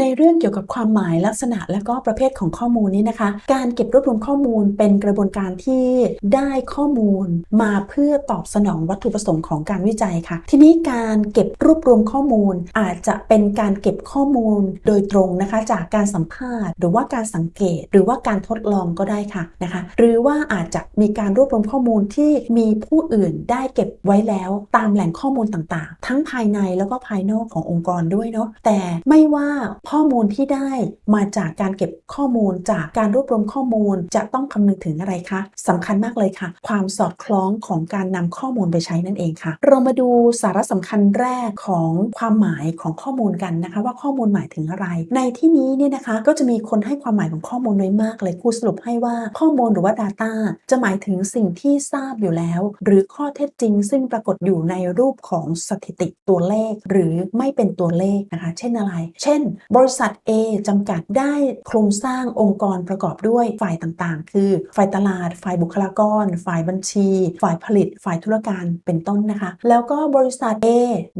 ในเรื่องเกี่ยวกับความหมายลักษณะและก็ประเภทของข้อมูลนี้นะคะ การเก็บรวบรวมข้อมูลเป็นกระบวนการที่ได้ข้อมูลมาเพื่อตอบสนองวัตถุประสงค์ของการวิจัยค่ะ ทีนี้การเก็บรวบรวมข้อมูล อาจจะเป็นการเก็บข้อมูลโดยตรงนะคะ จากการสัมภาษณ์ หรือว่าการสังเกต หรือว่าการทดลองก็ได้ค่ะนะคะ หรือว่าอาจจะมีการรวบรวมข้อมูลที่มีผู้อื่นได้เก็บไว้แล้วตามแหล่งข้อมูลต่างๆ ทั้งภายในแล้วก็ภายนอกขององค์กรด้วยเนาะแต่ไม่ว่าข้อมูลที่ได้มาจากการเก็บข้อมูลจากการรวบรวมข้อมูลจะต้องคำนึงถึงอะไรคะสำคัญมากเลยค่ะ ความสอดคล้องของการนำข้อมูลไปใช้นั่นเองค่ะ เรามาดูสาระสำคัญแรกของความหมายของข้อมูลกันนะคะ ว่าข้อมูลหมายถึงอะไร ในที่นี้เนี่ยนะคะก็จะมีคนให้ความหมายของข้อมูลไว้มากเลยครูสรุปให้ว่าข้อมูลหรือว่า Data จะหมายถึงสิ่งที่ทราบอยู่แล้ว หรือข้อเท็จจริง ซึ่งปรากฏอยู่ในรูปของสถิติตัวเลข หรือไม่เป็นตัวเลขนะคะ เช่นอะไร เช่นบริษัท A จำกัดได้โครงสร้างองค์กรประกอบด้วยฝ่ายต่างๆ คือ ฝ่ายตลาด ฝ่ายบุคลากร ฝ่ายบัญชี ฝ่ายผลิต ฝ่ายธุรการเป็นต้นนะคะ แล้วก็บริษัท A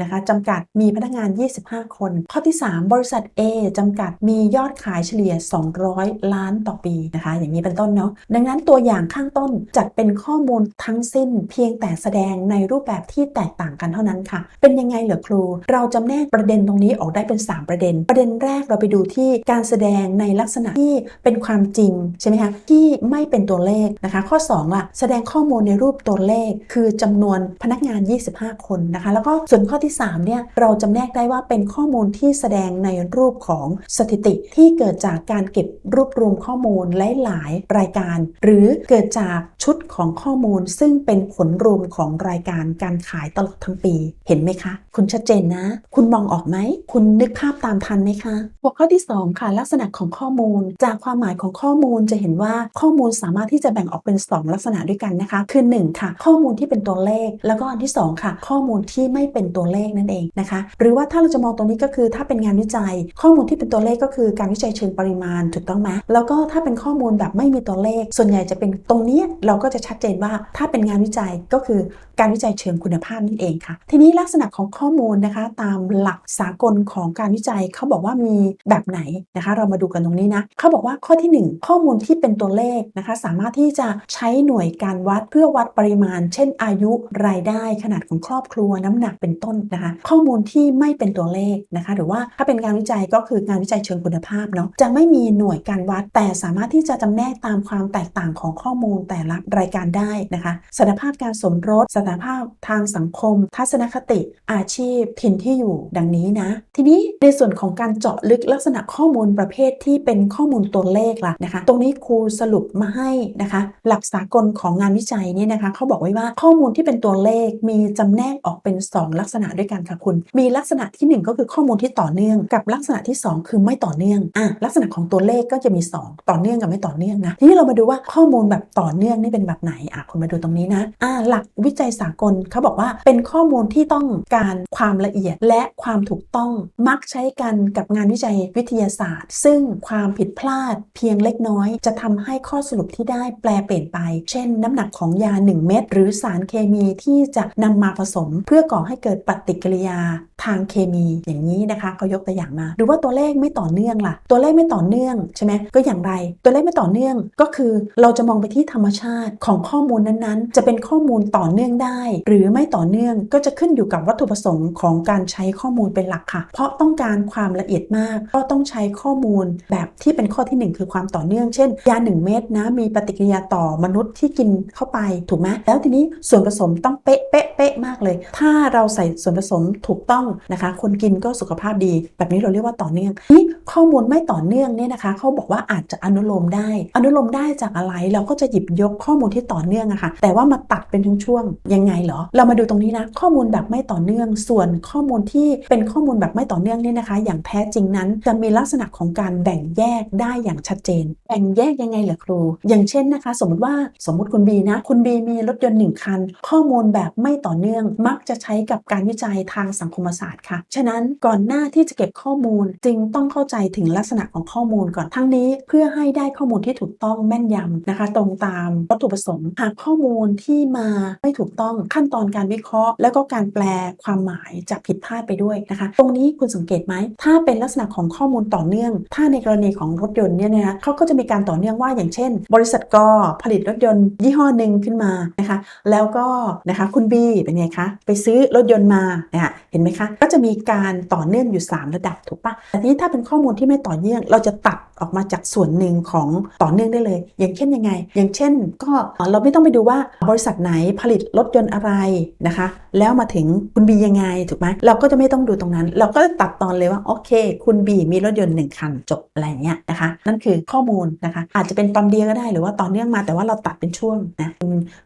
นะคะจำกัดมีพนักงาน 25 คน ข้อที่ 3 บริษัท A จำกัดมียอดขายเฉลี่ย 200 ล้านต่อปีนะคะ อย่างนี้เป็นต้นเนาะดังนั้นตัวอย่างข้างต้นจัดเป็นข้อมูลทั้งสิ้น เพียงแต่แสดงในรูปแบบที่แตกต่างกันเท่านั้นค่ะ เป็นยังไงเหรอครู เราจำแนกประเด็นตรงนี้ออกได้เป็น 3 ประเด็นประเด็นแรกเราไปดูที่การแสดงในลักษณะที่เป็นความจริงใช่ไหมคะที่ไม่เป็นตัวเลขนะคะ ข้อ2ล่ะแสดงข้อมูลในรูปตัวเลข คือจำนวนพนักงาน 25 คนนะคะ แล้วก็ส่วนข้อที่3เนี่ยเราจำแนกได้ว่าเป็นข้อมูลที่แสดงในรูปของสถิติที่เกิดจากการเก็บรวบรวมข้อมูลหลายๆรายการ หรือเกิดจาก ชุดของข้อมูลซึ่งเป็นผลรวมของรายการการขายตลอดทั้งปี เห็นไหมคะ คุณชัดเจนนะ คุณมองออกไหม คุณนึกภาพตามทันไหมคะหัวข้อที่ 2 ค่ะ ลักษณะของข้อมูล จากความหมายของข้อมูลจะเห็นว่าข้อมูลสามารถที่จะแบ่งออกเป็น 2 ลักษณะด้วยกันนะคะ คือ 1 ค่ะ ข้อมูลที่เป็นตัวเลข แล้วก็อันที่ 2 ค่ะ ข้อมูลที่ไม่เป็นตัวเลขนั่นเองนะคะ หรือว่าถ้าเราจะมองตรงนี้ก็คือ ถ้าเป็นงานวิจัย ข้อมูลที่เป็นตัวเลขก็คือการวิจัยเชิงปริมาณถูกต้องไหมแล้วก็ถ้าเป็นข้อมูลแบบไม่มีตัวเลข ส่วนใหญ่จะเป็นตรงนี้เราราก็จะชัดเจนว่าถ้าเป็นงานวิจัยก็คือการวิจัยเชิงคุณภาพนั่นเองค่ะ ทีนี้ลักษณะของข้อมูลนะคะ ตามหลักสากลของการวิจัยเขาบอกว่ามีแบบไหนนะคะ เรามาดูกันตรงนี้นะเขาบอกว่าข้อที่ 1 ข้อมูลที่เป็นตัวเลขนะคะ สามารถที่จะใช้หน่วยการวัดเพื่อวัดปริมาณ เช่น อายุรายได้ขนาดของครอบครัวน้ำหนักเป็นต้นนะคะ ข้อมูลที่ไม่เป็นตัวเลขนะคะ หรือว่าถ้าเป็นงานวิจัยก็คืองานวิจัยเชิงคุณภาพเนาะจะไม่มีหน่วยการวัดแต่สามารถที่จะจำแนกตามความแตกต่างของข้อมูลแต่ละรายการได้นะคะสถานภาพการสมรสสถานภาพทางสังคม ทัศนคติอาชีพถิ่นที่อยู่ดังนี้นะ ทีนี้ในส่วนของการเจาะลึกลักษณะข้อมูลประเภทที่เป็นข้อมูลตัวเลขล่ะนะคะ ตรงนี้ครูสรุปมาให้นะคะ หลักสากลของงานวิจัยนี่นะคะเขาบอกไว้ว่าข้อมูลที่เป็นตัวเลขมีจำแนกออกเป็น 2 ลักษณะด้วยกันค่ะคุณ มีลักษณะที่ 1 ก็คือข้อมูลที่ต่อเนื่อง กับลักษณะที่ 2 คือไม่ต่อเนื่องอะลักษณะของตัวเลขก็จะมี 2 ต่อเนื่องกับไม่ต่อเนื่องนะทีนี้เรามาดูว่าข้อมูลแบบต่อเนื่องนี่เป็นแบบไหนอะคุณมาดูตรงนี้นะอะหลักวิจัยสากลเขาบอกว่าเป็นข้อมูลที่ต้องการความละเอียดและความถูกต้องมักใช้กันกับงานวิจัยวิทยาศาสตร์ ซึ่งความผิดพลาดเพียงเล็กน้อย จะทำให้ข้อสรุปที่ได้แปลเปลี่ยนไป เช่น น้ำหนักของยา 1 เม็ดหรือสารเคมีที่จะนำมาผสม เพื่อก่อให้เกิดปฏิกิริยาทางเคมีอย่างนี้นะคะเขายกตัวอย่างมา หรือว่าตัวเลขไม่ต่อเนื่องล่ะ ตัวเลขไม่ต่อเนื่องใช่ไหมก็อย่างไร ตัวเลขไม่ต่อเนื่องก็คือเราจะมองไปที่ธรรมชาติของข้อมูลนั้นๆ จะเป็นข้อมูลต่อเนื่องได้ หรือไม่ต่อเนื่องก็จะขึ้นอยู่กับวัตถุประสงค์ของการใช้ข้อมูลเป็นหลักค่ะ เพราะต้องการความละเอียดมาก ก็ต้องใช้ข้อมูลแบบที่เป็นข้อที่ 1 คือความต่อเนื่อง เช่น ยา 1 เม็ดนะมีปฏิกิริยาต่อมนุษย์ที่กินเข้าไปถูกไหมแล้วทีนี้ส่วนผสมต้องเป๊ะเป๊ะเป๊ะมากเลย ถ้าเราใส่ส่วนผสมถูกต้องนะคะ คนกินก็สุขภาพดี แบบนี้เราเรียกว่าต่อเนื่องนี่ข้อมูลไม่ต่อเนื่องเนี่ยนะคะเขาบอกว่าอาจจะอนุโลมได้ อนุโลมได้จากอะไรเราก็จะหยิบยกข้อมูลที่ต่อเนื่องอะค่ะแต่ว่ามาตัดเป็นช่วงๆยังไงเหรอ เรามาดูตรงนี้นะข้อมูลแบบไม่ต่อเนื่อง ส่วนข้อมูลที่เป็นข้อมูลแบบไม่ต่อเนื่องเนี่ยนะคะ อย่างแท้จริงนั้นจะมีลักษณะของการแบ่งแยกได้อย่างชัดเจน แบ่งแยกยังไงเหรอครู อย่างเช่นนะคะ สมมติว่าสมมติคุณบีนะคุณบีมีรถยนต์หนึ่งคัน ข้อมูลแบบไม่ต่อเนื่องมักจะใช้กับการวิจัยทางสังคมศาสตร์ค่ะ ฉะนั้นก่อนหน้าที่จะเก็บข้อมูลจึงต้องเข้าใจถึงลักษณะของข้อมูลก่อนทั้งนี้ เพื่อให้ได้ข้อมูลที่ถูกต้องแม่นยำนะคะ ตรงตามวัตถุประสงค์หากข้อมูลที่มาไม่ถูกต้องขั้นตอนการวิเคราะห์ แล้วก็การแปลความหมายจะผิดพลาดไปด้วยนะคะ ตรงนี้คุณสังเกตไหมถ้าเป็นลักษณะของข้อมูลต่อเนื่อง ถ้าในกรณีของรถยนต์เนี่ยนะคะเขาก็จะมีการต่อเนื่องว่าอย่างเช่น บริษัทกผลิตรถยนต์ ยี่ห้อหนึ่งขึ้นมานะคะ แล้วก็นะคะคุณบีเป็นไงคะไปซื้อรถยนต์มาเนี่ยเห็นไหมคะก็จะมีการต่อเนื่องอยู่ 3 ระดับถูกปะแต่นี้ถ้าเป็นข้อมูลที่ไม่ต่อเนื่อง เราจะตัดออกมาจากส่วนหนึ่งของต่อเนื่องได้เลย อย่างเช่นยังไง อย่างเช่นก็เราไม่ต้องไปดูว่าบริษัทไหนผลิตรถยนต์อะไรนะคะ แล้วมาถึงคุณบียังไงถูกไหมเราก็จะไม่ต้องดูตรงนั้น เราก็จะตัดตอนเลยว่าโอเค คุณบีมีรถยนต์หนึ่งคันจบอะไรเงี้ยนะคะ นั่นคือข้อมูลนะคะ อาจจะเป็นตอนเดียวก็ได้หรือว่าต่อเนื่องมาแต่ว่าเราตัดเป็นช่วงนะ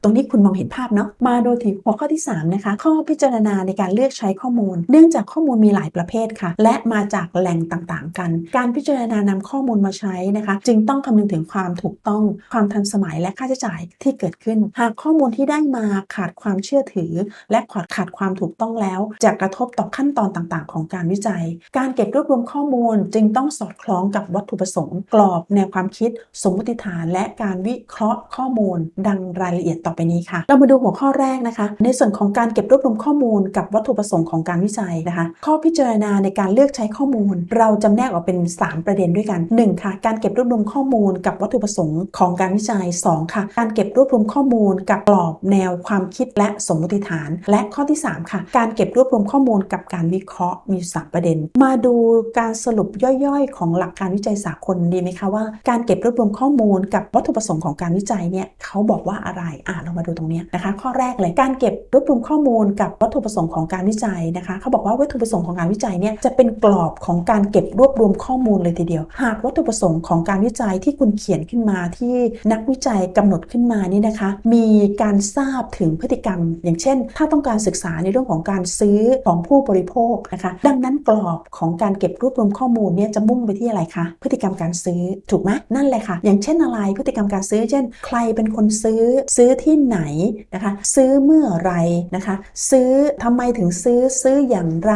ตรงนี้คุณมองเห็นภาพเนาะมาดูที่หัวข้อที่3นะคะข้อพิจารณาในการเลือกใช้ข้อมูล เนื่องจากข้อมูลมีหลายประเภทค่ะ และมาจากแหล่งต่างๆ กัน การพิจารณานำข้อมูลมาใช้นะคะ จึงต้องคำนึงถึงความถูกต้องความทันสมัยและค่าใช้จ่ายที่เกิดขึ้น หากข้อมูลที่ได้มาขาดความเชื่อถือ และขาดขาดความถูกต้องแล้ว จะกระทบต่อขั้นตอนต่างๆ ของการวิจัย การเก็บรวบรวมข้อมูลจึงต้องสอดคล้องกับวัตถุประสงค์ กรอบแนวความคิด สมมติฐาน และการวิเคราะห์ข้อมูล ดังรายละเอียดต่อไปนี้ค่ะ เรามาดูหัวข้อแรกนะคะ ในส่วนของการเก็บรวบรวมข้อมูล กับวัตถุประสงค์ของการวิจัยนะคะ ข้อพิจารณาในการเลือกใช้ข้อมูล เราจำแนกออกเป็น 3 ประเด็นด้วยกัน 1. ค่ะการเก็บรวบรวมข้อมูลกับวัตถุประสงค์ของการวิจัย 2. ค่ะ การเก็บรวบรวมข้อมูลกับกรอบแนวความคิดและสมมติฐาน และข้อที่ 3 ค่ะ การเก็บรวบรวมข้อมูลกับการวิเคราะห์มี3ประเด็น มาดูการสรุปย่อยๆ ของหลักการวิจัยสากลดีไหมคะว่า การเก็บรวบรวมข้อมูลกับวัตถุประสงค์ของการวิจัยเนี่ยเขาบอกว่าอะไรอ่าเรามาดูตรงนี้นะคะ ข้อแรกเลยการเก็บรวบรวมข้อมูลกับวัตถุประสงค์ของการวิจัยนะคะเขาบอกว่าวัตถุประสงค์ของการวิจัยเนี่ยจะเป็นกรอบของการเก็บรวบรวมข้อมูลเลยทีเดียว หากวัตถุประสงค์ของการวิจัยที่คุณเขียนขึ้นมาที่นักวิจัยกำหนดขึ้นมานี่นะคะ มีการทราบถึงพฤติกรรม อย่างเช่น ถ้าต้องการศึกษาในเรื่องของการซื้อของผู้บริโภคนะคะดังนั้นกรอบของการเก็บรวบรวมข้อมูลเนี่ยจะมุ่งไปที่อะไรคะพฤติกรรมการซื้อถูกไหมนั่นแหละค่ะ อย่างเช่นอะไรพฤติกรรมการซื้อ เช่น ใครเป็นคนซื้อซื้อที่ไหนนะคะ ซื้อเมื่อไรนะคะ ซื้อทำไมถึงซื้อซื้ออย่างไร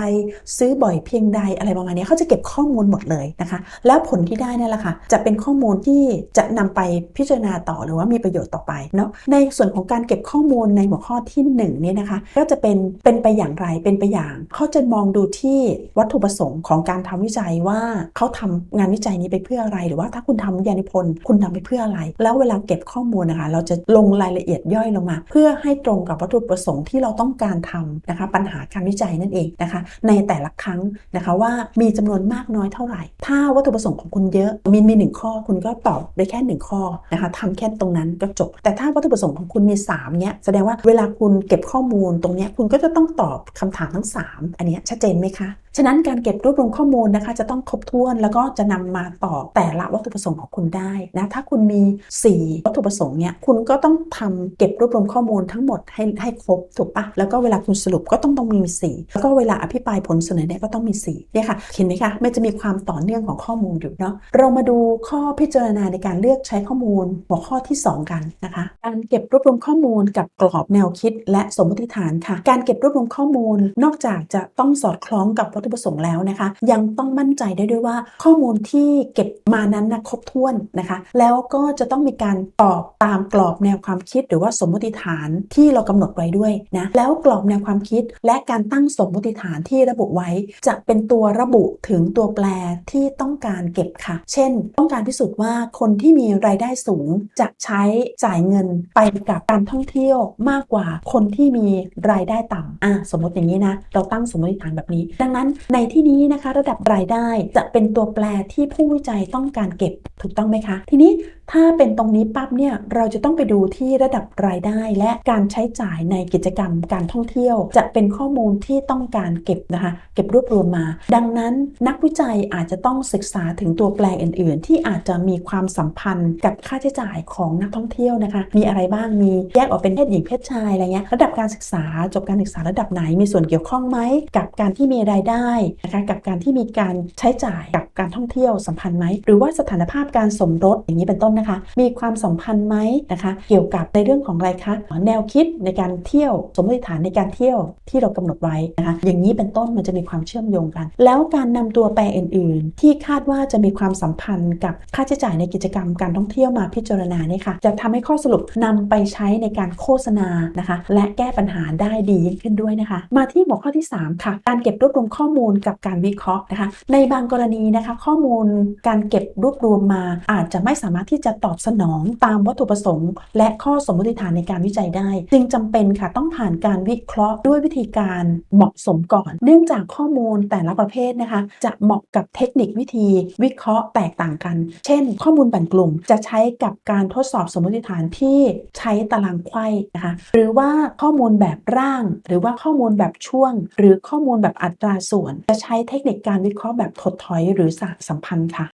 ซื้อบ่อยเพียงใดอะไรประมาณนี้เขาจะเก็บข้อมูลหมดเลยนะคะ แล้วผลที่ได้นั่แหละค่ะ จะเป็นข้อมูลที่จะนำไปพิจารณาต่อหรือว่ามีประโยชน์ต่อไปเนาะในส่วนของการเก็บข้อมูลในหัวข้อที่1นี่นะคะ ก็จะเป็นเป็นไปอย่างไรเป็นไปอย่างเขาจะมองดูที่วัตถุประสงค์ของการทำวิจัยว่าเขาทำงานวิจัยนี้ไปเพื่ออะไร หรือว่าถ้าคุณทำวิทยานิพนธ์คุณทำไปเพื่ออะไร แล้วเวลาเก็บข้อมูลนะคะ เราจะลงรายละเอียดย่อยลงมา เพื่อให้ตรงกับวัตถุประสงค์ที่เราต้องการทำนะคะ ปัญหาการวิจัยนั่นเองนะคะ ในแต่ละครั้งนะคะว่ามีจำนวนมากน้อยเท่าไหร่ ถ้าวัตถุประสงค์ของคุณเยอะมีมีหนึ่งข้อคุณก็ตอบได้แค่หนึ่งข้อนะคะทำแค่ตรงนั้นก็จบ แต่ถ้าวัตถุประสงค์ของคุณมี3เนี้ยแสดงว่าเวลาคุณเก็บข้อมูลตรงเนี้ยคุณก็จะต้องตอบคำถามทั้ง 3 อันนี้ชัดเจนไหมคะ ฉะนั้นการเก็บรวบรวมข้อมูลนะคะ จะต้องครบถ้วนแล้วก็จะนำมาต่อแต่ละวัตถุประสงค์ของคุณได้นะถ้าคุณมี 4 วัตถุประสงค์เนี่ยคุณก็ต้องทำเก็บรวบรวมข้อมูลทั้งหมดให้ให้ครบถูกปะแล้วก็เวลาคุณสรุปก็ต้องต้องมี 4 แล้วก็เวลาอภิปรายผลเสนอเนี่ยก็ต้องมี4เนี่ยค่ะเห็นไหมคะมันจะมีความต่อเนื่องของข้อมูลอยู่เนาะเรามาดูข้อพิจารณาในการเลือกใช้ข้อมูลหัวข้อที่ 2 กันนะคะการเก็บรวบรวมข้อมูลกับกรอบแนวคิด และสมมติฐานค่ะ การเก็บรวบรวมข้อมูลนอกจากจะต้องสอดคล้องกับวัตถุประสงค์แล้วนะคะ ยังต้องมั่นใจได้ด้วยว่าข้อมูลที่เก็บมานั้นนะครบถ้วนนะคะ แล้วก็จะต้องมีการตอบตามกรอบแนวความคิด หรือว่าสมมติฐานที่เรากำหนดไว้ด้วยนะแล้วกรอบแนวความคิด และการตั้งสมมติฐานที่ระบุไว้ จะเป็นตัวระบุถึงตัวแปรที่ต้องการเก็บค่ะ เช่น ต้องการพิสูจน์ว่าคนที่มีรายได้สูงจะใช้จ่ายเงินไปกับการท่องเที่ยวมากกว่าคนที่มีรายได้ต่ำอะสมมติอย่างนี้นะ เราตั้งสมมติฐานแบบนี้ ดังนั้นในที่นี้นะคะ ระดับรายได้จะเป็นตัวแปรที่ผู้วิจัยต้องการเก็บถูกต้องไหมคะ ทีนี้ ถ้าเป็นตรงนี้ปั๊บเนี่ยเราจะต้องไปดูที่ระดับรายได้และการใช้จ่ายในกิจกรรมการท่องเที่ยว จะเป็นข้อมูลที่ต้องการเก็บนะคะเก็บรวบรวมมา ดังนั้นนักวิจัยอาจจะต้องศึกษาถึงตัวแปรอื่น ๆ ที่อาจจะมีความสัมพันธ์กับค่าใช้จ่ายของนักท่องเที่ยวนะคะ มีอะไรบ้างมีแยกออกเป็นเพศหญิงเพศชายอะไรเงี้ยระดับการศึกษาจบการศึกษาระดับไหนมีส่วนเกี่ยวข้องไหมกับการที่มีรายได้นะคะกับการที่มีการใช้จ่ายกับการท่องเที่ยวสัมพันธ์ไหมหรือว่าสถานภาพการสมรสอย่างนี้เป็นต้นนะคะ มีความสัมพันธ์ไหมนะคะ เกี่ยวกับในเรื่องของอะไรคะแนวคิดในการเที่ยวสมมติฐานในการเที่ยวที่เรากำหนดไว้นะคะอย่างนี้เป็นต้นมันจะมีความเชื่อมโยงกัน แล้วการนำตัวแปรอื่น ๆ ที่คาดว่าจะมีความสัมพันธ์กับค่าใช้จ่ายในกิจกรรมการท่องเที่ยวมาพิจารณาเนี่ยค่ะจะทำให้ข้อสรุปนำไปใช้ในการโฆษณานะคะ และแก้ปัญหาได้ดียิ่งขึ้นด้วยนะคะ มาที่หัวข้อที่ 3 ค่ะ การเก็บรวบรวมข้อมูลกับการวิเคราะห์นะคะ ในบางกรณีนะคะ ข้อมูลการเก็บรวบรวมมาอาจจะไม่สามารถที่จะตอบสนองตามวัตถุประสงค์ และข้อสมมติฐานในการวิจัยได้ จึงจำเป็นค่ะต้องผ่านการวิเคราะห์ด้วยวิธีการเหมาะสมก่อน เนื่องจากข้อมูลแต่ละประเภทนะคะ จะเหมาะกับเทคนิควิธี วิเคราะห์แตกต่างกัน เช่น ข้อมูลแบ่งกลุ่มจะใช้กับการทดสอบสมมติฐานที่ใช้ตารางไข้นะคะหรือว่าข้อมูลแบบร่าง หรือว่าข้อมูลแบบช่วง หรือข้อมูลแบบอัตราส่วน จะใช้เทคนิคการวิเคราะห์แบบถดถอยหรือสหสัมพันธ์ค่ะ